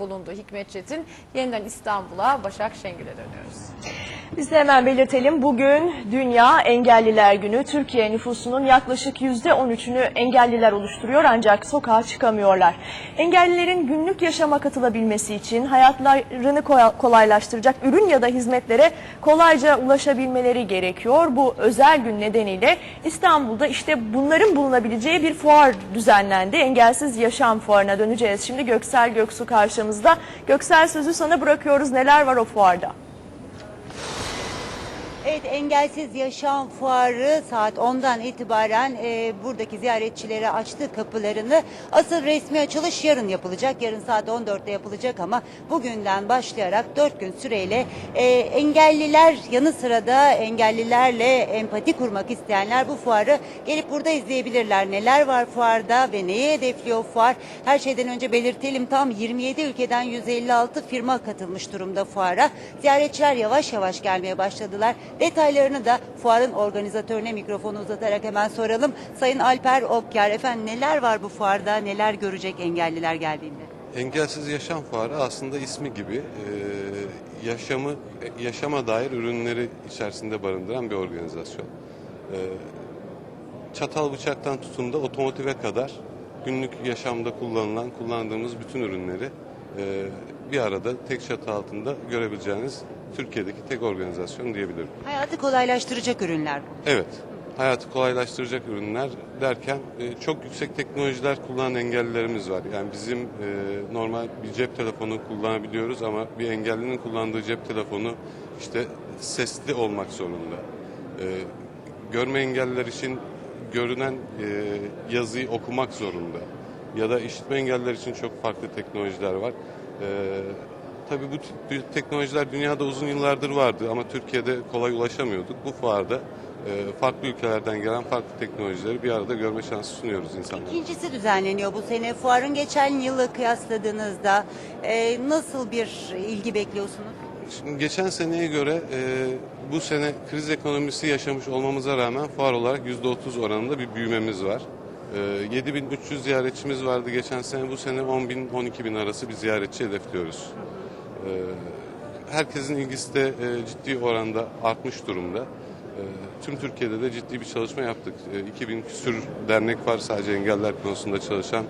Bulundu Hikmet Çetin. Yeniden İstanbul'a Başak Şengül'e dönüyoruz. Biz de hemen belirtelim. Bugün Dünya Engelliler Günü. Türkiye nüfusunun yaklaşık %13'ünü engelliler oluşturuyor ancak sokağa çıkamıyorlar. Engellilerin günlük yaşama katılabilmesi için hayatlarını kolaylaştıracak ürün ya da hizmetlere kolayca ulaşabilmeleri gerekiyor. Bu özel gün nedeniyle İstanbul'da işte bunların bulunabileceği bir fuar düzenlendi. Engelsiz Yaşam Fuarı'na döneceğiz. Şimdi Göksel Göksu karşımızda. Göksel sözü sana bırakıyoruz. Neler var o fuarda? Evet Engelsiz Yaşam Fuarı saat 10'dan itibaren e, buradaki ziyaretçilere açtı kapılarını. Asıl resmi açılış yarın yapılacak. Yarın saat 14'te yapılacak ama bugünden başlayarak 4 gün süreyle e, engelliler yanı sıra da engellilerle empati kurmak isteyenler bu fuarı gelip burada izleyebilirler. Neler var fuarda ve neyi hedefliyor fuar? Her şeyden önce belirtelim tam 27 ülkeden 156 firma katılmış durumda fuara. Ziyaretçiler yavaş yavaş gelmeye başladılar. Detaylarını da fuarın organizatörüne mikrofonu uzatarak hemen soralım. Sayın Alper Okyar efendim neler var bu fuarda? Neler görecek engelliler geldiğinde? Engelsiz Yaşam Fuarı aslında ismi gibi yaşamı yaşama dair ürünleri içerisinde barındıran bir organizasyon. Çatal bıçaktan tutun da otomotive kadar günlük yaşamda kullanılan, kullandığımız bütün ürünleri bir arada tek çatı altında görebileceğiniz Türkiye'deki tek organizasyon diyebilirim. Hayatı kolaylaştıracak ürünler bu. Evet, hayatı kolaylaştıracak ürünler derken e, çok yüksek teknolojiler kullanan engellilerimiz var. Yani bizim e, normal bir cep telefonu kullanabiliyoruz ama bir engellinin kullandığı cep telefonu işte sesli olmak zorunda. E, görme engelliler için görünen e, yazıyı okumak zorunda. Ya da işitme engelliler için çok farklı teknolojiler var. E, Tabii bu teknolojiler dünyada uzun yıllardır vardı ama Türkiye'de kolay ulaşamıyorduk. Bu fuarda e, farklı ülkelerden gelen farklı teknolojileri bir arada görme şansı sunuyoruz insanlara. İkincisi düzenleniyor bu sene. Fuarın geçen yılı kıyasladığınızda e, nasıl bir ilgi bekliyorsunuz? Şimdi geçen seneye göre e, bu sene kriz ekonomisi yaşamış olmamıza rağmen fuar olarak %30 oranında bir büyümemiz var. E, 7300 ziyaretçimiz vardı geçen sene. Bu sene 10 bin 12 bin arası bir ziyaretçi hedefliyoruz. E, herkesin ilgisi de e, ciddi oranda artmış durumda. E, tüm Türkiye'de de ciddi bir çalışma yaptık. E, 2000 küsür dernek var sadece engeller konusunda çalışan.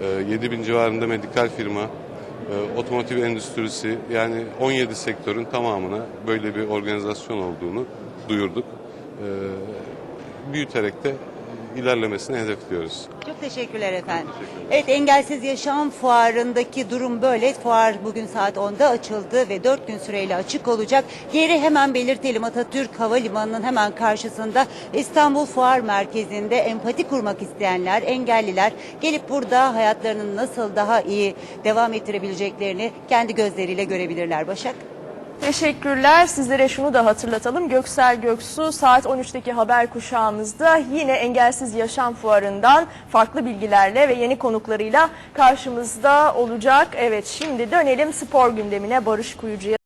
E, 7000 civarında medikal firma, e, otomotiv endüstrisi yani 17 sektörün tamamına böyle bir organizasyon olduğunu duyurduk. Büyüterek de ilerlemesini hedefliyoruz. Çok teşekkürler efendim. Evet Engelsiz Yaşam Fuarı'ndaki durum böyle. Fuar bugün saat 10'da açıldı ve 4 gün süreyle açık olacak. Yeri hemen belirtelim Atatürk Havalimanı'nın hemen karşısında İstanbul Fuar Merkezi'nde empati kurmak isteyenler, engelliler gelip burada hayatlarının nasıl daha iyi devam ettirebileceklerini kendi gözleriyle görebilirler Başak. Teşekkürler. Sizlere şunu da hatırlatalım. Göksel Göksu saat 13'teki haber kuşağımızda yine Engelsiz Yaşam Fuarı'ndan farklı bilgilerle ve yeni konuklarıyla karşımızda olacak. Evet şimdi dönelim spor gündemine Barış Kuyucu'ya.